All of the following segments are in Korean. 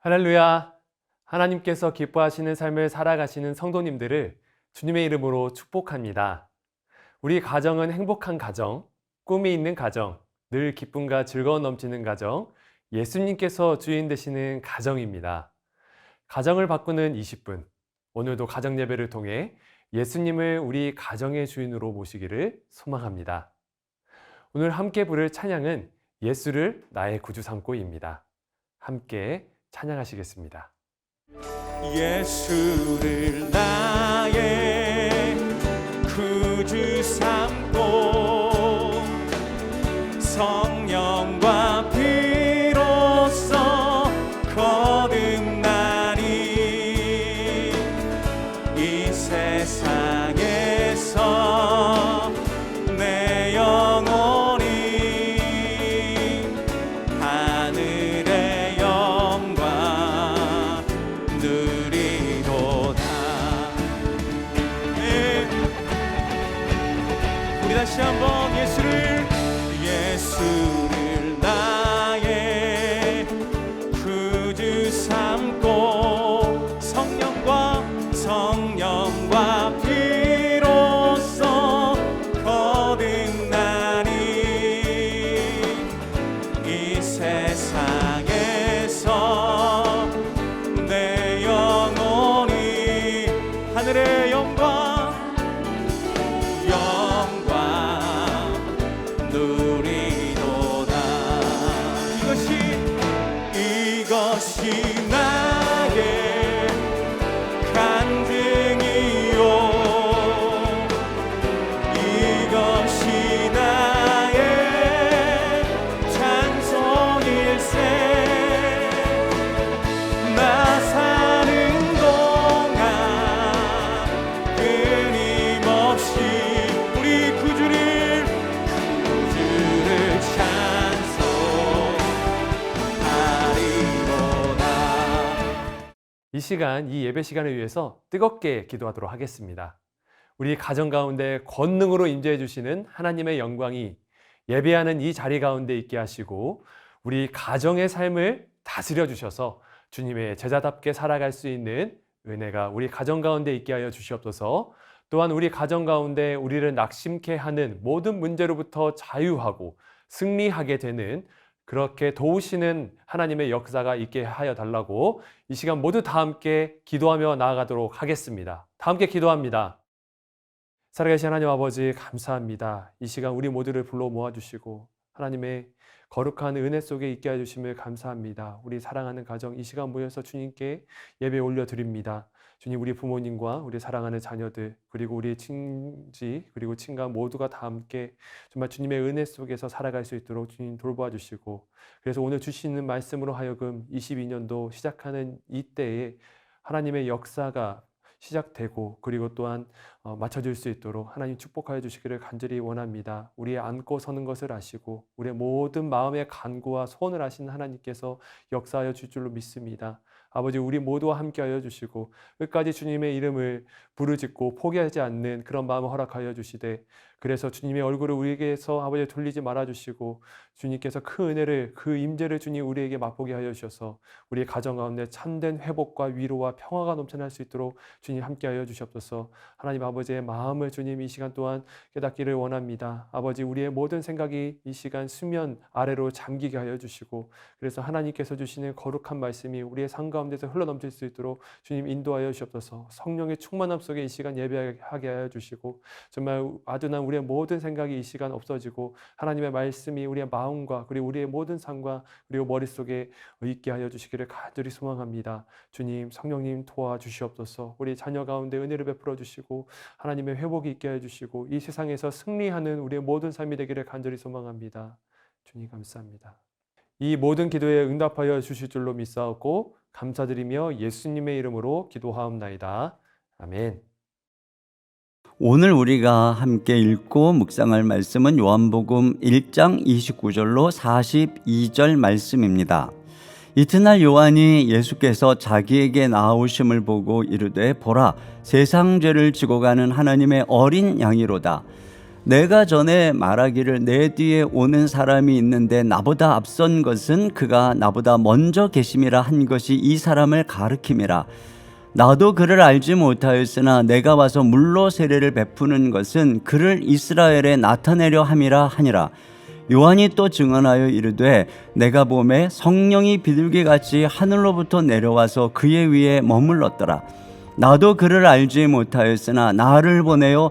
할렐루야. 하나님께서 기뻐하시는 삶을 살아가시는 성도님들을 주님의 이름으로 축복합니다. 우리 가정은 행복한 가정, 꿈이 있는 가정, 늘 기쁨과 즐거움 넘치는 가정, 예수님께서 주인 되시는 가정입니다. 가정을 바꾸는 20분. 오늘도 가정 예배를 통해 예수님을 우리 가정의 주인으로 모시기를 소망합니다. 오늘 함께 부를 찬양은 예수를 나의 구주 삼고입니다. 함께 찬양하시겠습니다. 예수를 구주 삼고 시간, 이 예배 시간을 위해서 뜨겁게 기도하도록 하겠습니다. 우리 가정 가운데 권능으로 임재해 주시는 하나님의 영광이 예배하는 이 자리 가운데 있게 하시고 우리 가정의 삶을 다스려 주셔서 주님의 제자답게 살아갈 수 있는 은혜가 우리 가정 가운데 있게 하여 주시옵소서. 또한 우리 가정 가운데 우리를 낙심케 하는 모든 문제로부터 자유하고 승리하게 되는 그렇게 도우시는 하나님의 역사가 있게 하여 달라고 이 시간 모두 다 함께 기도하며 나아가도록 하겠습니다. 다 함께 기도합니다. 살아계신 하나님 아버지 감사합니다. 이 시간 우리 모두를 불러 모아주시고 하나님의 거룩한 은혜 속에 있게 해주심을 감사합니다. 우리 사랑하는 가정 이 시간 모여서 주님께 예배 올려드립니다. 주님 우리 부모님과 우리 사랑하는 자녀들 그리고 우리 친지 그리고 친가 모두가 다 함께 정말 주님의 은혜 속에서 살아갈 수 있도록 주님 돌보아 주시고 그래서 오늘 주시는 말씀으로 하여금 22년도 시작하는 이때에 하나님의 역사가 시작되고 그리고 또한 어, 맞춰질 수 있도록 하나님 축복하여 주시기를 간절히 원합니다. 우리의 안고 서는 것을 아시고 우리의 모든 마음의 간구와 소원을 아시는 하나님께서 역사하여 줄 줄로 믿습니다. 아버지 우리 모두와 함께하여 주시고 끝까지 주님의 이름을 부르짖고 포기하지 않는 그런 마음을 허락하여 주시되 그래서 주님의 얼굴을 우리에게서 아버지 돌리지 말아 주시고 주님께서 큰 은혜를 그 임재를 주님 우리에게 맛보게 하여 주셔서 우리 가정 가운데 참된 회복과 위로와 평화가 넘쳐날 수 있도록 주님 함께 하여 주시옵소서. 하나님 아버지의 마음을 주님 이 시간 또한 깨닫기를 원합니다. 아버지 우리의 모든 생각이 이 시간 수면 아래로 잠기게 하여 주시고 그래서 하나님께서 주시는 거룩한 말씀이 우리의 삶 가운데서 흘러넘칠 수 있도록 주님 인도하여 주시옵소서. 성령의 충만함 속에 이 시간 예배하게 하여 주시고 정말 아둔한 우리 의 모든 생각이 이 시간 없어지고 하나님의 말씀이 우리의 마음과 그리고 우리의 모든 삶과 그리고 머릿속에 있게 하여 주시기를 간절히 소망합니다. 주님 성령님 도와주시옵소서. 우리 자녀 가운데 은혜를 베풀어 주시고 하나님의 회복이 있게 해 주시고 이 세상에서 승리하는 우리의 모든 삶이 되기를 간절히 소망합니다. 주님 감사합니다. 이 모든 기도에 응답하여 주실 줄로 믿사옵고 감사드리며 예수님의 이름으로 기도하옵나이다. 아멘. 오늘 우리가 함께 읽고 묵상할 말씀은 요한복음 1장 29절로 42절 말씀입니다. 이튿날 요한이 예수께서 자기에게 나오심을 보고 이르되 보라 세상 죄를 지고 가는 하나님의 어린 양이로다 내가 전에 말하기를 내 뒤에 오는 사람이 있는데 나보다 앞선 것은 그가 나보다 먼저 계심이라 한 것이 이 사람을 가르킴이라 나도 그를 알지 못하였으나 내가 와서 물로 세례를 베푸는 것은 그를 이스라엘에 나타내려 함이라 하니라. 요한이 또 증언하여 이르되 내가 봄에 성령이 비둘기 같이 하늘로부터 내려와서 그의 위에 머물렀더라. 나도 그를 알지 못하였으나 나를 보내어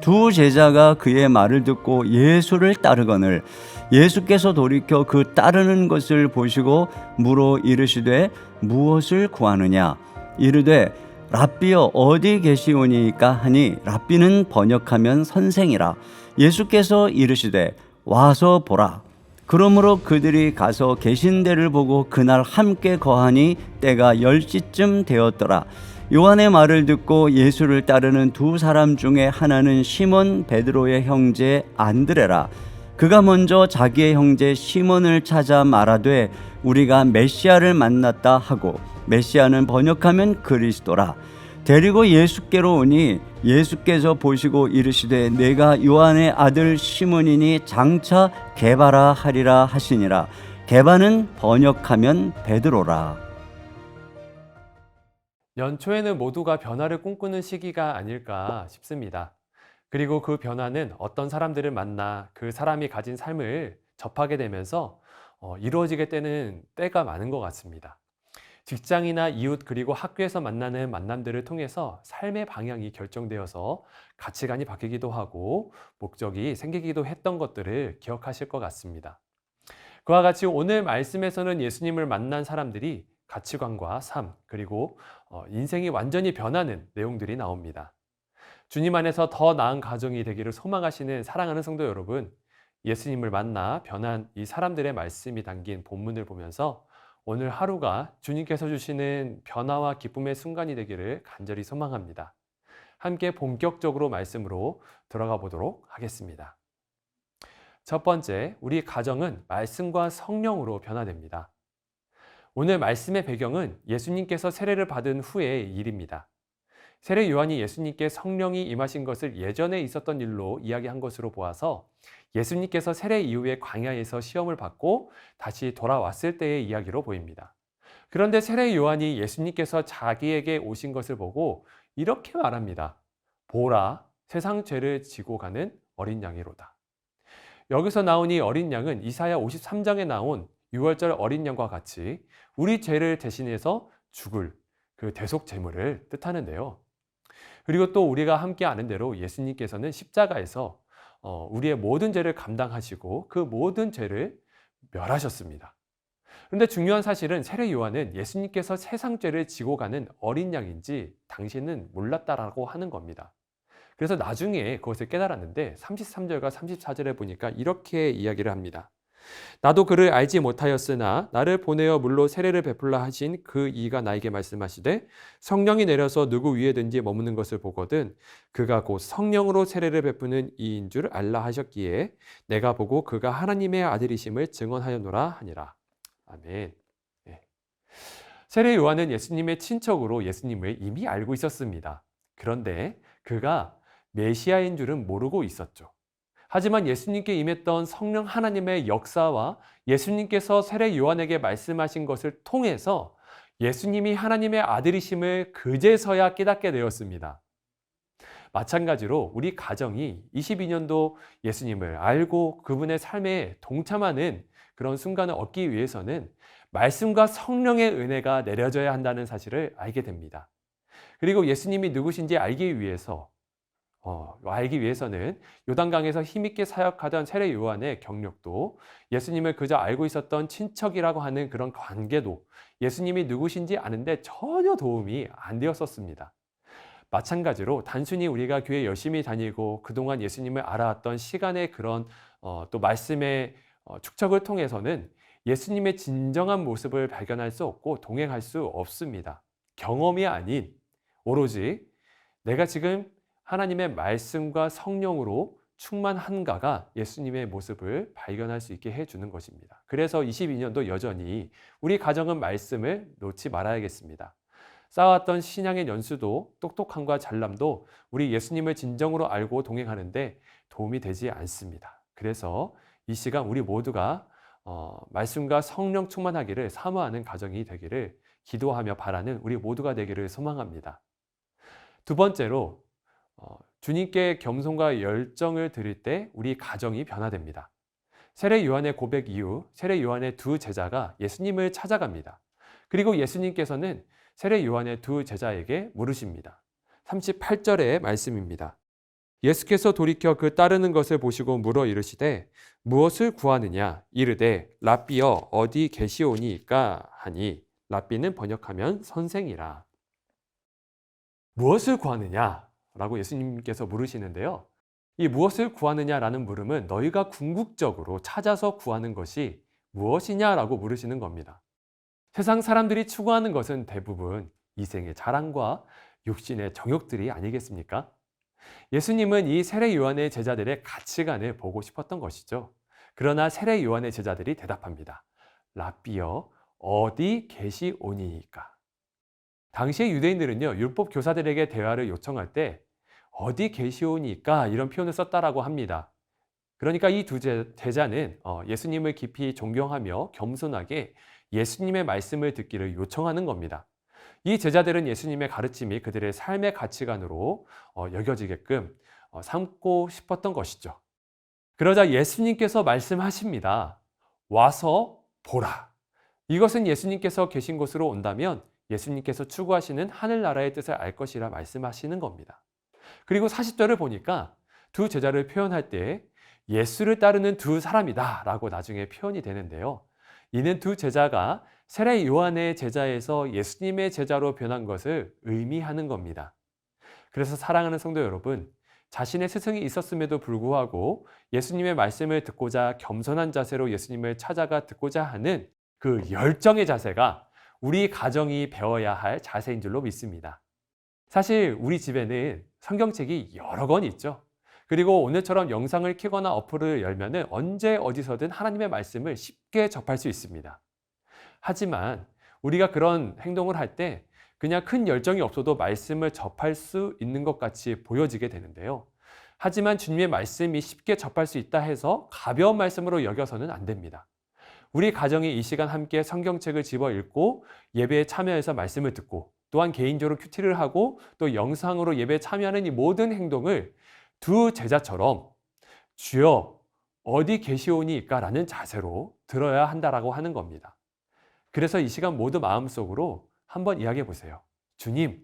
두 제자가 그의 말을 듣고 예수를 따르거늘 예수께서 돌이켜 그 따르는 것을 보시고 물어 이르시되 무엇을 구하느냐? 이르되 랍비여 어디 계시오니까 하니 랍비는 번역하면 선생이라. 예수께서 이르시되 와서 보라. 그러므로 그들이 가서 계신 데를 보고 그날 함께 거하니 때가 열 시쯤 되었더라. 요한의 말을 듣고 예수를 따르는 두 사람 중에 하나는 시몬 베드로의 형제 안드레라. 그가 먼저 자기의 형제 시몬을 찾아 말하되 우리가 메시아를 만났다 하고 메시아는 번역하면 그리스도라. 데리고 예수께로 오니 예수께서 보시고 이르시되 내가 요한의 아들 시몬이니 장차 개바라 하리라 하시니라 개바는 번역하면 베드로라 연초에는 모두가 변화를 꿈꾸는 시기가 아닐까 싶습니다. 그리고 그 변화는 어떤 사람들을 만나 그 사람이 가진 삶을 접하게 되면서 어, 이루어지게 되는 때가 많은 것 같습니다. 직장이나 이웃 그리고 학교에서 만나는 만남들을 통해서 삶의 방향이 결정되어서 가치관이 바뀌기도 하고 목적이 생기기도 했던 것들을 기억하실 것 같습니다. 그와 같이 오늘 말씀에서는 예수님을 만난 사람들이 가치관과 삶 그리고 어, 인생이 완전히 변하는 내용들이 나옵니다. 주님 안에서 더 나은 가정이 되기를 소망하시는 사랑하는 성도 여러분, 예수님을 만나 변한 이 사람들의 말씀이 담긴 본문을 보면서 오늘 하루가 주님께서 주시는 변화와 기쁨의 순간이 되기를 간절히 소망합니다. 함께 본격적으로 말씀으로 들어가 보도록 하겠습니다. 첫 번째, 우리 가정은 말씀과 성령으로 변화됩니다. 오늘 말씀의 배경은 예수님께서 세례를 받은 후의 일입니다. 세례 요한이 예수님께 성령이 임하신 것을 예전에 있었던 일로 이야기한 것으로 보아서 예수님께서 세례 이후에 광야에서 시험을 받고 다시 돌아왔을 때의 이야기로 보입니다. 그런데 세례 요한이 예수님께서 자기에게 오신 것을 보고 이렇게 말합니다. 보라, 세상 죄를 지고 가는 어린 양이로다. 여기서 이 어린 양은 이사야 53장에 나온 6월절 어린 양과 같이 우리 죄를 대신해서 죽을 그 대속 제물을 뜻하는데요. 그리고 또 우리가 함께 아는 대로 예수님께서는 십자가에서 어, 우리의 모든 죄를 감당하시고 그 모든 죄를 멸하셨습니다. 그런데 중요한 사실은 세례 요한은 예수님께서 세상 죄를 지고 가는 어린 양인지 당신은 몰랐다라고 하는 겁니다. 그래서 나중에 그것을 깨달았는데 33절과 34절에 보니까 이렇게 이야기를 합니다. 나도 그를 알지 못하였으나 나를 보내어 물로 세례를 베풀라 하신 그 이가 나에게 말씀하시되 성령이 내려서 누구 위에든지 머무는 것을 보거든 그가 곧 성령으로 세례를 베푸는 이인 줄 알라 하셨기에 내가 보고 그가 하나님의 아들이심을 증언하였노라 하니라. 아멘. 네. 세례 요한은 예수님의 친척으로 예수님을 이미 알고 있었습니다. 그런데 그가 메시아인 줄은 모르고 있었죠. 하지만 예수님께 임했던 성령 하나님의 역사와 예수님께서 세례 요한에게 말씀하신 것을 통해서 예수님이 하나님의 아들이심을 그제서야 깨닫게 되었습니다. 마찬가지로 우리 가정이 22년도 예수님을 알고 그분의 삶에 동참하는 그런 순간을 얻기 위해서는 말씀과 성령의 은혜가 내려져야 한다는 사실을 알게 됩니다. 그리고 예수님이 누구신지 알기 위해서 어, 알기 위해서는 요단강에서 힘있게 사역하던 세례 요한의 경력도 예수님을 그저 알고 있었던 친척이라고 하는 그런 관계도 예수님이 누구신지 아는데 전혀 도움이 안 되었었습니다. 마찬가지로 단순히 우리가 교회 열심히 다니고 그동안 예수님을 알아왔던 시간의 그런 어, 또 말씀의 어, 축적을 통해서는 예수님의 진정한 모습을 발견할 수 없고 동행할 수 없습니다. 경험이 아닌 오로지 내가 지금 하나님의 말씀과 성령으로 충만한가가 예수님의 모습을 발견할 수 있게 해주는 것입니다. 그래서 22년도 여전히 우리 가정은 말씀을 놓지 말아야겠습니다. 쌓아왔던 신앙의 연수도 똑똑함과 잘남도 우리 예수님을 진정으로 알고 동행하는데 도움이 되지 않습니다. 그래서 이 시간 우리 모두가 어, 말씀과 성령 충만하기를 사모하는 가정이 되기를 기도하며 바라는 우리 모두가 되기를 소망합니다. 두 번째로 어, 주님께 겸손과 열정을 드릴 때 우리 가정이 변화됩니다. 세례 요한의 고백 이후 세례 요한의 두 제자가 예수님을 찾아갑니다. 그리고 예수님께서는 세례 요한의 두 제자에게 물으십니다. 38절의 말씀입니다. 예수께서 돌이켜 그 따르는 것을 보시고 물어 이르시되 무엇을 구하느냐 이르되 랍비여 어디 계시오니까 하니 랍비는 번역하면 선생이라. 무엇을 구하느냐 라고 예수님께서 물으시는데요. 이 무엇을 구하느냐라는 물음은 너희가 궁극적으로 찾아서 구하는 것이 무엇이냐라고 물으시는 겁니다. 세상 사람들이 추구하는 것은 대부분 이생의 자랑과 육신의 정욕들이 아니겠습니까? 예수님은 이 세례 요한의 제자들의 가치관을 보고 싶었던 것이죠. 그러나 세례 요한의 제자들이 대답합니다. 랍비여 어디 계시오니까. 당시의 유대인들은요 율법 교사들에게 대화를 요청할 때 어디 계시오니까 이런 표현을 썼다라고 합니다. 그러니까 이 두 제자는 어, 예수님을 깊이 존경하며 겸손하게 예수님의 말씀을 듣기를 요청하는 겁니다. 이 제자들은 예수님의 가르침이 그들의 삶의 가치관으로 어, 여겨지게끔 어, 삼고 싶었던 것이죠. 그러자 예수님께서 말씀하십니다. 와서 보라. 이것은 예수님께서 계신 곳으로 온다면 예수님께서 추구하시는 하늘나라의 뜻을 알 것이라 말씀하시는 겁니다. 그리고 40절을 보니까 두 제자를 표현할 때 예수를 따르는 두 사람이다 라고 나중에 표현이 되는데요. 이는 두 제자가 세례 요한의 제자에서 예수님의 제자로 변한 것을 의미하는 겁니다. 그래서 사랑하는 성도 여러분, 자신의 스승이 있었음에도 불구하고 예수님의 말씀을 듣고자 겸손한 자세로 예수님을 찾아가 듣고자 하는 그 열정의 자세가 우리 가정이 배워야 할 자세인 줄로 믿습니다. 사실 우리 집에는 성경책이 여러 권 있죠. 그리고 오늘처럼 영상을 켜거나 어플을 열면은 언제 어디서든 하나님의 말씀을 쉽게 접할 수 있습니다. 하지만 우리가 그런 행동을 할 때 그냥 큰 열정이 없어도 말씀을 접할 수 있는 것 같이 보여지게 되는데요. 하지만 주님의 말씀이 쉽게 접할 수 있다 해서 가벼운 말씀으로 여겨서는 안 됩니다. 우리 가정이 이 시간 함께 성경책을 집어 읽고 예배에 참여해서 말씀을 듣고 또한 개인적으로 큐티를 하고 또 영상으로 예배에 참여하는 이 모든 행동을 두 제자처럼 주여 어디 계시오니까 라는 자세로 들어야 한다라고 하는 겁니다. 그래서 이 시간 모두 마음속으로 한번 이야기해 보세요. 주님,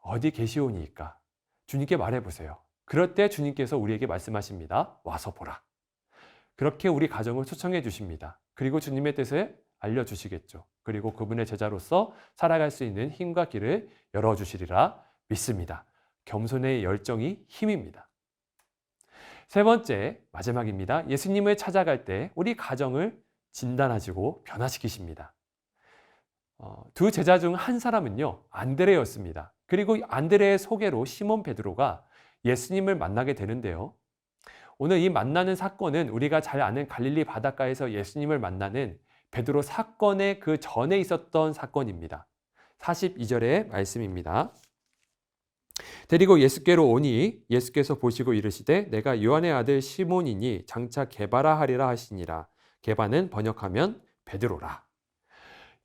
어디 계시오니까? 주님께 말해 보세요. 그럴 때 주님께서 우리에게 말씀하십니다. 와서 보라. 그렇게 우리 가정을 초청해 주십니다. 그리고 주님의 뜻을 알려주시겠죠. 그리고 그분의 제자로서 살아갈 수 있는 힘과 길을 열어주시리라 믿습니다. 겸손의 열정이 힘입니다. 세 번째, 마지막입니다. 예수님을 찾아갈 때 우리 가정을 진단하시고 변화시키십니다. 어, 두 제자 중 한 사람은요, 안드레였습니다. 그리고 안드레의 소개로 시몬 베드로가 예수님을 만나게 되는데요. 오늘 이 만나는 사건은 우리가 잘 아는 갈릴리 바닷가에서 예수님을 만나는 베드로 사건의 그 전에 있었던 사건입니다. 42절의 말씀입니다. 데리고 예수께로 오니 예수께서 보시고 이르시되 내가 요한의 아들 시몬이니 장차 개바라 하리라 하시니라. 개바는 번역하면 베드로라.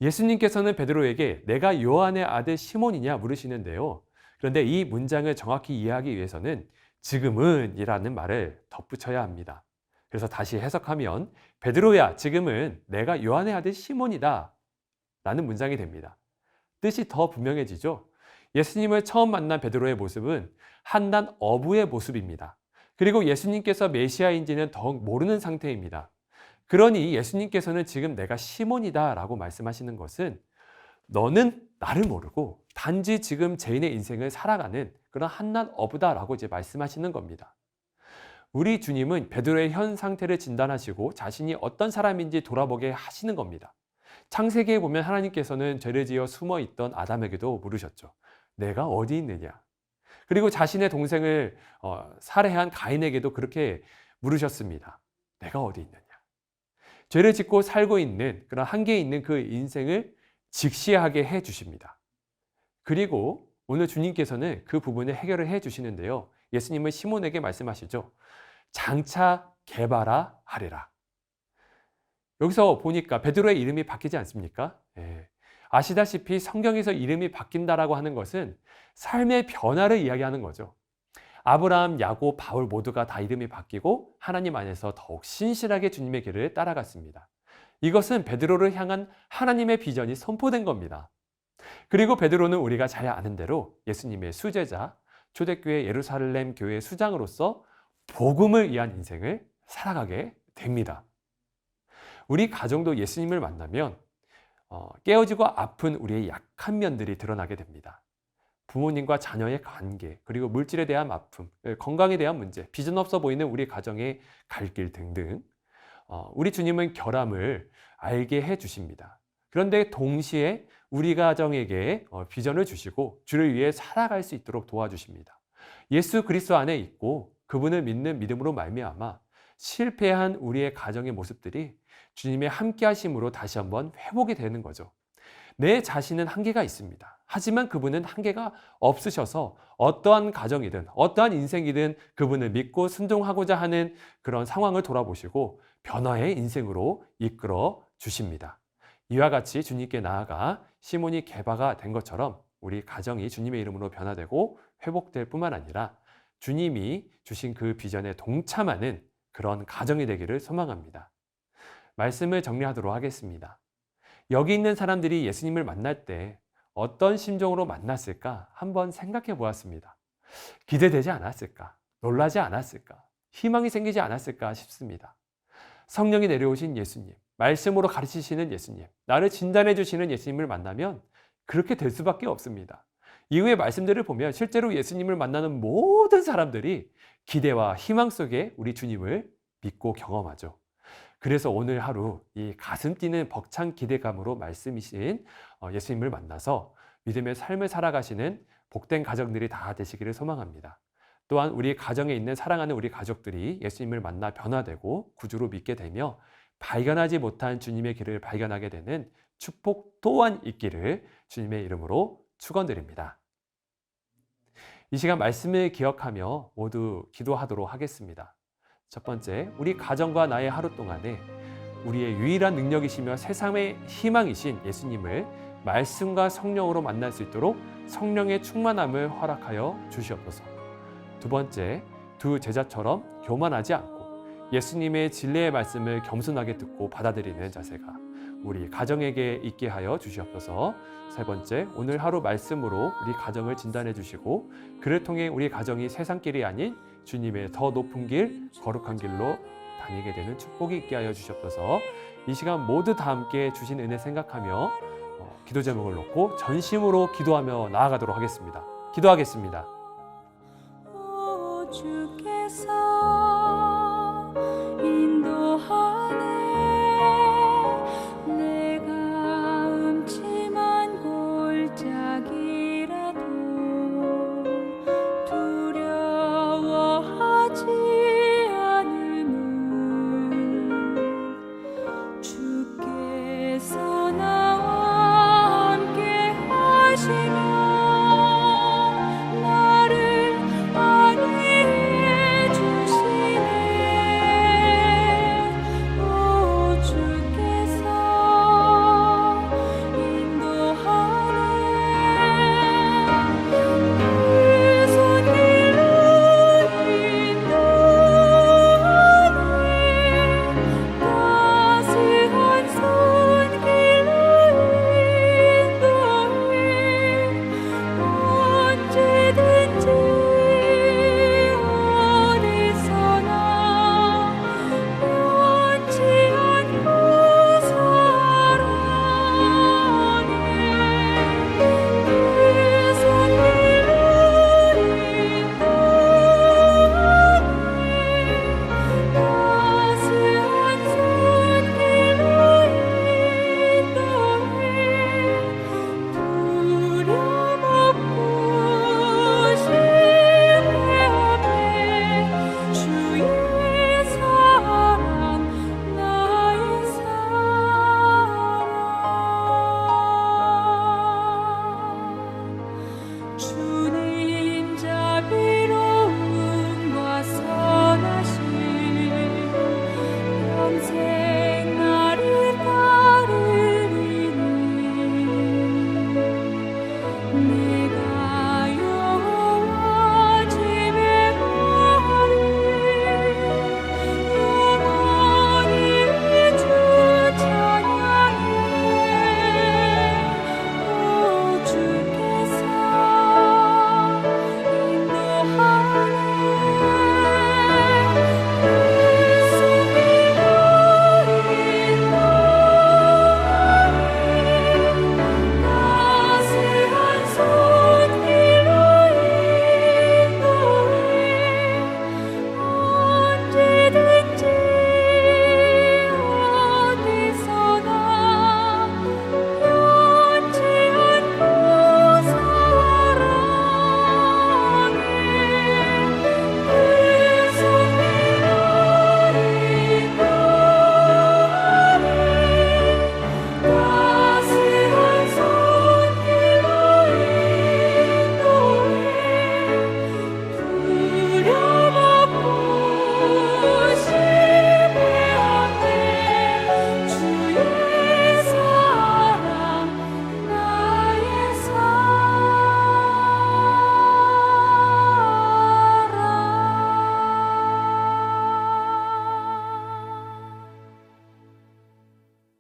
예수님께서는 베드로에게 내가 요한의 아들 시몬이냐 물으시는데요. 그런데 이 문장을 정확히 이해하기 위해서는 지금은 이라는 말을 덧붙여야 합니다. 그래서 다시 해석하면 베드로야 지금은 내가 요한의 아들 시몬이다 라는 문장이 됩니다. 뜻이 더 분명해지죠. 예수님을 처음 만난 베드로의 모습은 한낱 어부의 모습입니다. 그리고 예수님께서 메시아인지는 더욱 모르는 상태입니다. 그러니 예수님께서는 지금 내가 시몬이다 라고 말씀하시는 것은 너는 나를 모르고 단지 지금 죄인의 인생을 살아가는 그런 한낱 어부다라고 이제 말씀하시는 겁니다. 우리 주님은 베드로의 현 상태를 진단하시고 자신이 어떤 사람인지 돌아보게 하시는 겁니다. 창세기에 보면 하나님께서는 죄를 지어 숨어 있던 아담에게도 물으셨죠. 내가 어디 있느냐? 그리고 자신의 동생을 어, 살해한 가인에게도 그렇게 물으셨습니다. 내가 어디 있느냐? 죄를 짓고 살고 있는 그런 한계에 있는 그 인생을 직시하게 해 주십니다. 그리고 오늘 주님께서는 그 부분을 해결을 해 주시는데요. 예수님은 시몬에게 말씀하시죠. 장차 개바라 하리라. 여기서 보니까 베드로의 이름이 바뀌지 않습니까? 예. 아시다시피 성경에서 이름이 바뀐다라고 하는 것은 삶의 변화를 이야기하는 거죠. 아브라함, 야곱, 바울 모두가 다 이름이 바뀌고 하나님 안에서 더욱 신실하게 주님의 길을 따라갔습니다. 이것은 베드로를 향한 하나님의 비전이 선포된 겁니다. 그리고 베드로는 우리가 잘 아는 대로 예수님의 수제자, 초대교회 예루살렘 교회 수장으로서 복음을 위한 인생을 살아가게 됩니다. 우리 가정도 예수님을 만나면 어, 깨어지고 아픈 우리의 약한 면들이 드러나게 됩니다. 부모님과 자녀의 관계, 그리고 물질에 대한 아픔, 예, 건강에 대한 문제, 비전 없어 보이는 우리 가정의 갈 길 등등. 어, 우리 주님은 결함을 알게 해 주십니다. 그런데 동시에 우리 가정에게 어, 비전을 주시고 주를 위해 살아갈 수 있도록 도와주십니다. 예수 그리스도 안에 있고 그분을 믿는 믿음으로 말미암아 실패한 우리의 가정의 모습들이 주님의 함께 하심으로 다시 한번 회복이 되는 거죠. 내 자신은 한계가 있습니다. 하지만 그분은 한계가 없으셔서 어떠한 가정이든 어떠한 인생이든 그분을 믿고 순종하고자 하는 그런 상황을 돌아보시고 변화의 인생으로 이끌어 주십니다. 이와 같이 주님께 나아가 시몬이 개바가 된 것처럼 우리 가정이 주님의 이름으로 변화되고 회복될 뿐만 아니라 주님이 주신 그 비전에 동참하는 그런 가정이 되기를 소망합니다. 말씀을 정리하도록 하겠습니다. 여기 있는 사람들이 예수님을 만날 때 어떤 심정으로 만났을까 한번 생각해 보았습니다. 기대되지 않았을까? 놀라지 않았을까? 희망이 생기지 않았을까 싶습니다. 성령이 내려오신 예수님, 말씀으로 가르치시는 예수님, 나를 진단해 주시는 예수님을 만나면 그렇게 될 수밖에 없습니다. 이후의 말씀들을 보면 실제로 예수님을 만나는 모든 사람들이 기대와 희망 속에 우리 주님을 믿고 경험하죠. 그래서 오늘 하루 이 가슴 뛰는 벅찬 기대감으로 말씀이신 어, 예수님을 만나서 믿음의 삶을 살아가시는 복된 가정들이 다 되시기를 소망합니다. 또한 우리 가정에 있는 사랑하는 우리 가족들이 예수님을 만나 변화되고 구주로 믿게 되며 발견하지 못한 주님의 길을 발견하게 되는 축복 또한 있기를 주님의 이름으로 축원드립니다. 이 시간 말씀을 기억하며 모두 기도하도록 하겠습니다. 첫 번째, 우리 가정과 나의 하루 동안에 우리의 유일한 능력이시며 세상의 희망이신 예수님을 말씀과 성령으로 만날 수 있도록 성령의 충만함을 허락하여 주시옵소서. 두 번째, 두 제자처럼 교만하지 않고 예수님의 진리의 말씀을 겸손하게 듣고 받아들이는 자세가 우리 가정에게 있게 하여 주시옵소서. 세 번째, 오늘 하루 말씀으로 우리 가정을 진단해 주시고 그를 통해 우리 가정이 세상길이 아닌 주님의 더 높은 길, 거룩한 길로 다니게 되는 축복이 있게 하여 주시옵소서. 이 시간 모두 다 함께 주신 은혜 생각하며 어, 기도 제목을 놓고 전심으로 기도하며 나아가도록 하겠습니다. 기도하겠습니다. 오 주께서